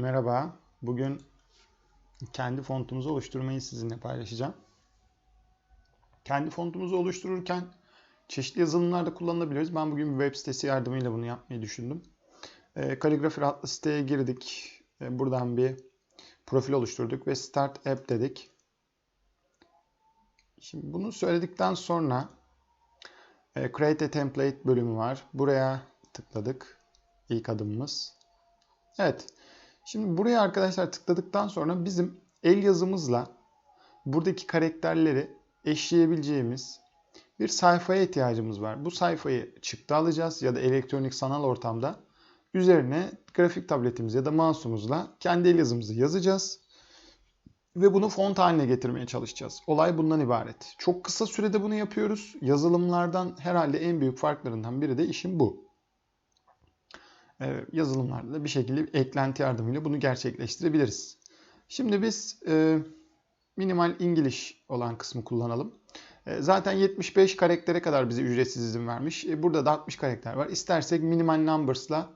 Merhaba. Bugün kendi fontumuzu oluşturmayı sizinle paylaşacağım. Kendi fontumuzu oluştururken çeşitli yazılımlarda kullanılabiliriz. Ben bugün bir web sitesi yardımıyla bunu yapmayı düşündüm. E, Kaligrafi adlı siteye girdik. E, buradan bir profil oluşturduk ve Start App dedik. Şimdi bunu söyledikten sonra e, Create a Template bölümü var. Buraya tıkladık. İlk adımımız. Evet. Şimdi buraya arkadaşlar tıkladıktan sonra bizim el yazımızla buradaki karakterleri eşleyebileceğimiz bir sayfaya ihtiyacımız var. Bu sayfayı çıktı alacağız ya da elektronik sanal ortamda üzerine grafik tabletimiz ya da mouse'umuzla kendi el yazımızı yazacağız. Ve bunu font haline getirmeye çalışacağız. Olay bundan ibaret. Çok kısa sürede bunu yapıyoruz. Yazılımlardan herhalde en büyük farklarından biri de işin bu. Ee, yazılımlarda da bir şekilde eklenti yardımıyla bunu gerçekleştirebiliriz. Şimdi biz e, minimal İngiliz olan kısmı kullanalım. E, zaten 75 karaktere kadar bize ücretsiz izin vermiş. E, burada da 60 karakter var. İstersek minimal numbers'la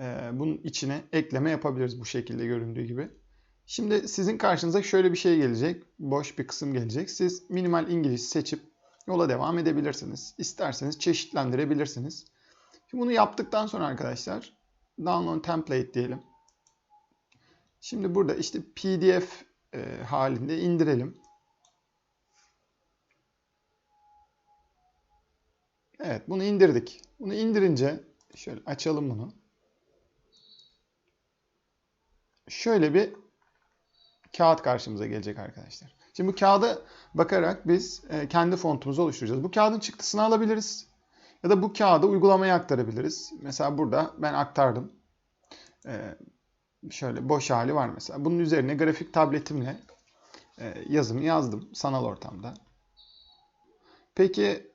e, bunun içine ekleme yapabiliriz bu şekilde göründüğü gibi. Şimdi sizin karşınıza şöyle bir şey gelecek. Boş bir kısım gelecek. Siz minimal İngiliz seçip yola devam edebilirsiniz. İsterseniz çeşitlendirebilirsiniz. Şimdi bunu yaptıktan sonra arkadaşlar download template diyelim. Şimdi burada işte PDF e, halinde indirelim. Evet bunu indirdik. Bunu indirince şöyle açalım bunu. Şöyle bir kağıt karşımıza gelecek arkadaşlar. Şimdi bu kağıda bakarak biz e, kendi fontumuzu oluşturacağız. Bu kağıdın çıktısını alabiliriz. Ya da bu kağıdı uygulamaya aktarabiliriz. Mesela burada ben aktardım. Ee, şöyle boş hali var mesela. Bunun üzerine grafik tabletimle e, yazımı yazdım sanal ortamda. Peki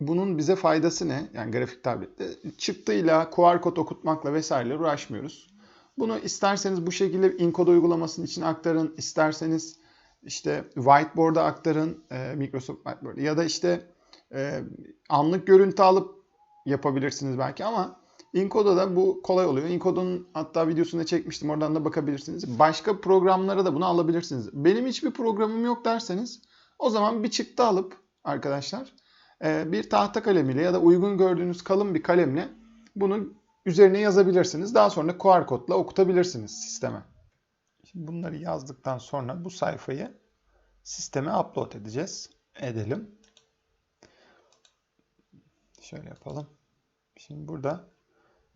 bunun bize faydası ne? Yani grafik tablette çıktıyla QR kod okutmakla vesaireyle uğraşmıyoruz. Bunu isterseniz bu şekilde Encode uygulamasının içine aktarın. isterseniz işte Whiteboard'a aktarın. E, Microsoft Whiteboard ya da işte e, anlık görüntü alıp yapabilirsiniz belki ama Encode'da da bu kolay oluyor. Encode'un hatta videosunu çekmiştim. Oradan da bakabilirsiniz. Başka programlara da bunu alabilirsiniz. Benim hiçbir programım yok derseniz o zaman bir çıktı alıp arkadaşlar e, bir tahta kalemiyle ya da uygun gördüğünüz kalın bir kalemle bunu üzerine yazabilirsiniz. Daha sonra QR kodla okutabilirsiniz sisteme. Şimdi bunları yazdıktan sonra bu sayfayı sisteme upload edeceğiz. Edelim. Şöyle yapalım. Şimdi burada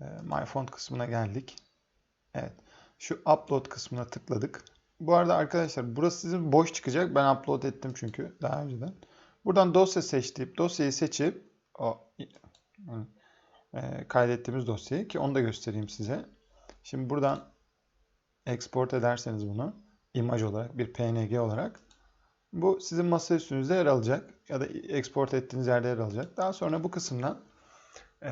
e, My Font kısmına geldik. Evet. Şu Upload kısmına tıkladık. Bu arada arkadaşlar burası sizin boş çıkacak. Ben upload ettim çünkü daha önceden. Buradan dosya seç deyip dosyayı seçip o e, kaydettiğimiz dosyayı ki onu da göstereyim size. Şimdi buradan export ederseniz bunu imaj olarak bir PNG olarak bu sizin masa üstünüzde yer alacak ya da export ettiğiniz yerde yer alacak. Daha sonra bu kısımdan e,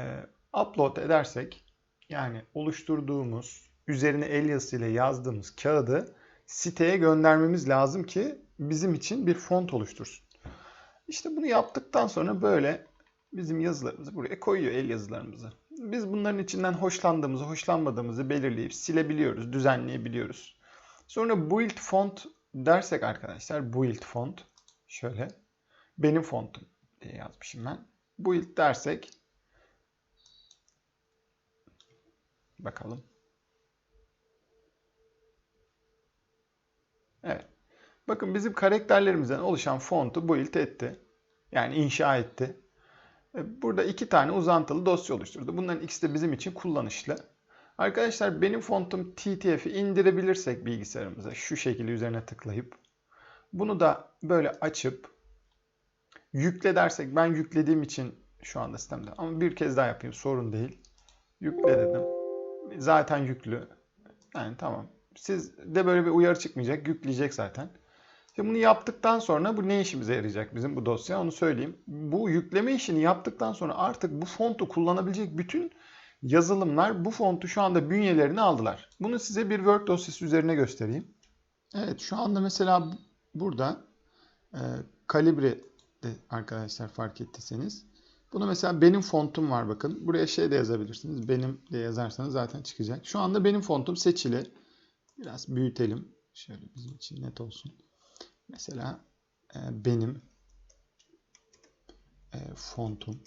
upload edersek yani oluşturduğumuz üzerine el yazısıyla yazdığımız kağıdı siteye göndermemiz lazım ki bizim için bir font oluştursun. İşte bunu yaptıktan sonra böyle bizim yazılarımızı buraya koyuyor el yazılarımızı. Biz bunların içinden hoşlandığımızı, hoşlanmadığımızı belirleyip silebiliyoruz, düzenleyebiliyoruz. Sonra build font dersek arkadaşlar build font şöyle benim fontum diye yazmışım ben. Build dersek bakalım. Evet. Bakın bizim karakterlerimizden oluşan fontu build etti. Yani inşa etti. Burada iki tane uzantılı dosya oluşturdu. Bunların ikisi de bizim için kullanışlı. Arkadaşlar benim fontum TTF'i indirebilirsek bilgisayarımıza şu şekilde üzerine tıklayıp bunu da böyle açıp yükle dersek ben yüklediğim için şu anda sistemde ama bir kez daha yapayım sorun değil. Yükle dedim. Zaten yüklü. Yani tamam. Siz de böyle bir uyarı çıkmayacak. Yükleyecek zaten. Şimdi bunu yaptıktan sonra bu ne işimize yarayacak bizim bu dosya onu söyleyeyim. Bu yükleme işini yaptıktan sonra artık bu fontu kullanabilecek bütün yazılımlar bu fontu şu anda bünyelerini aldılar. Bunu size bir Word dosyası üzerine göstereyim. Evet şu anda mesela burada e, kalibre de arkadaşlar fark ettiyseniz. Bunu mesela benim fontum var bakın. Buraya şey de yazabilirsiniz. Benim de yazarsanız zaten çıkacak. Şu anda benim fontum seçili. Biraz büyütelim. Şöyle bizim için net olsun. Mesela e, benim e, fontum.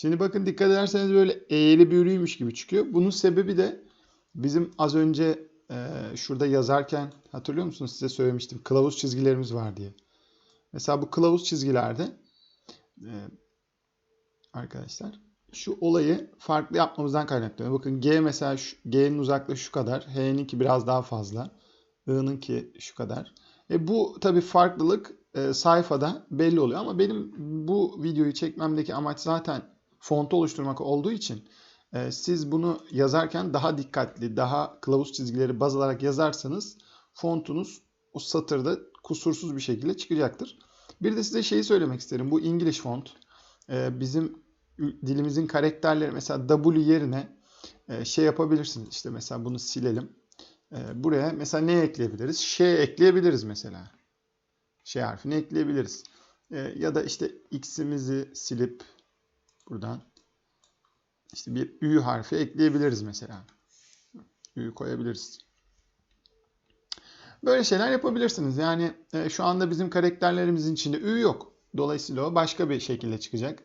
Şimdi bakın dikkat ederseniz böyle eğri büğrüymüş gibi çıkıyor. Bunun sebebi de bizim az önce e, şurada yazarken hatırlıyor musunuz size söylemiştim kılavuz çizgilerimiz var diye. Mesela bu kılavuz çizgilerde e, arkadaşlar şu olayı farklı yapmamızdan kaynaklanıyor. Bakın G mesela G'nin uzaklığı şu kadar. H'ninki biraz daha fazla. I'nınki şu kadar. E bu tabii farklılık e, sayfada belli oluyor ama benim bu videoyu çekmemdeki amaç zaten fontu oluşturmak olduğu için e, siz bunu yazarken daha dikkatli, daha kılavuz çizgileri baz alarak yazarsanız fontunuz o satırda kusursuz bir şekilde çıkacaktır. Bir de size şeyi söylemek isterim. Bu İngiliz font e, bizim dilimizin karakterleri mesela W yerine e, şey yapabilirsiniz. İşte mesela bunu silelim. E, buraya mesela ne ekleyebiliriz? Ş ekleyebiliriz mesela. Ş harfini ekleyebiliriz. E, ya da işte X'imizi silip buradan işte bir Ü harfi ekleyebiliriz mesela. Ü koyabiliriz. Böyle şeyler yapabilirsiniz. Yani e, şu anda bizim karakterlerimizin içinde Ü yok. Dolayısıyla o başka bir şekilde çıkacak.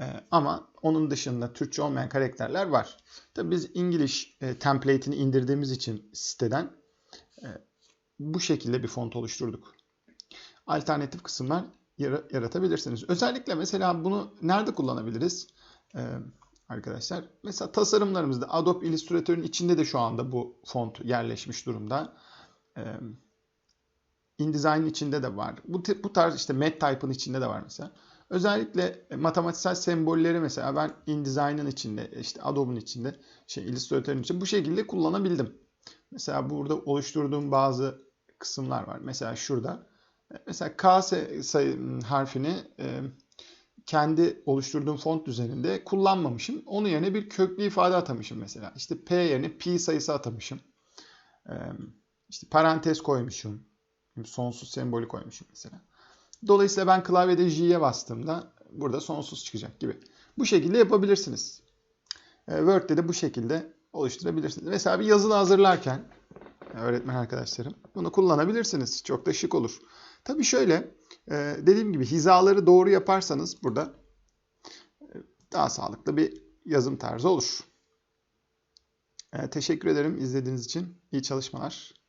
E, ama onun dışında Türkçe olmayan karakterler var. Tabii biz İngiliz e, template'ini indirdiğimiz için siteden e, bu şekilde bir font oluşturduk. Alternatif kısımlar yaratabilirsiniz. Özellikle mesela bunu nerede kullanabiliriz? E, arkadaşlar mesela tasarımlarımızda Adobe Illustrator'ın içinde de şu anda bu font yerleşmiş durumda. E, InDesign'ın içinde de var. Bu, bu tarz işte MathType'ın içinde de var mesela. Özellikle e, matematiksel sembolleri mesela ben InDesign'ın içinde, işte Adobe'un içinde, şey Illustrator'ın içinde bu şekilde kullanabildim. Mesela burada oluşturduğum bazı kısımlar var. Mesela şurada. Mesela K sayı harfini e, kendi oluşturduğum font düzeninde kullanmamışım. Onun yerine bir köklü ifade atamışım mesela. İşte P yerine pi sayısı atamışım. E, işte parantez koymuşum. Sonsuz sembolü koymuşum mesela. Dolayısıyla ben klavyede J'ye bastığımda burada sonsuz çıkacak gibi. Bu şekilde yapabilirsiniz. E, Word'de de bu şekilde oluşturabilirsiniz. Mesela bir yazılı hazırlarken öğretmen arkadaşlarım bunu kullanabilirsiniz. Çok da şık olur. Tabii şöyle e, dediğim gibi hizaları doğru yaparsanız burada e, daha sağlıklı bir yazım tarzı olur. E, Teşekkür ederim izlediğiniz için. İyi çalışmalar.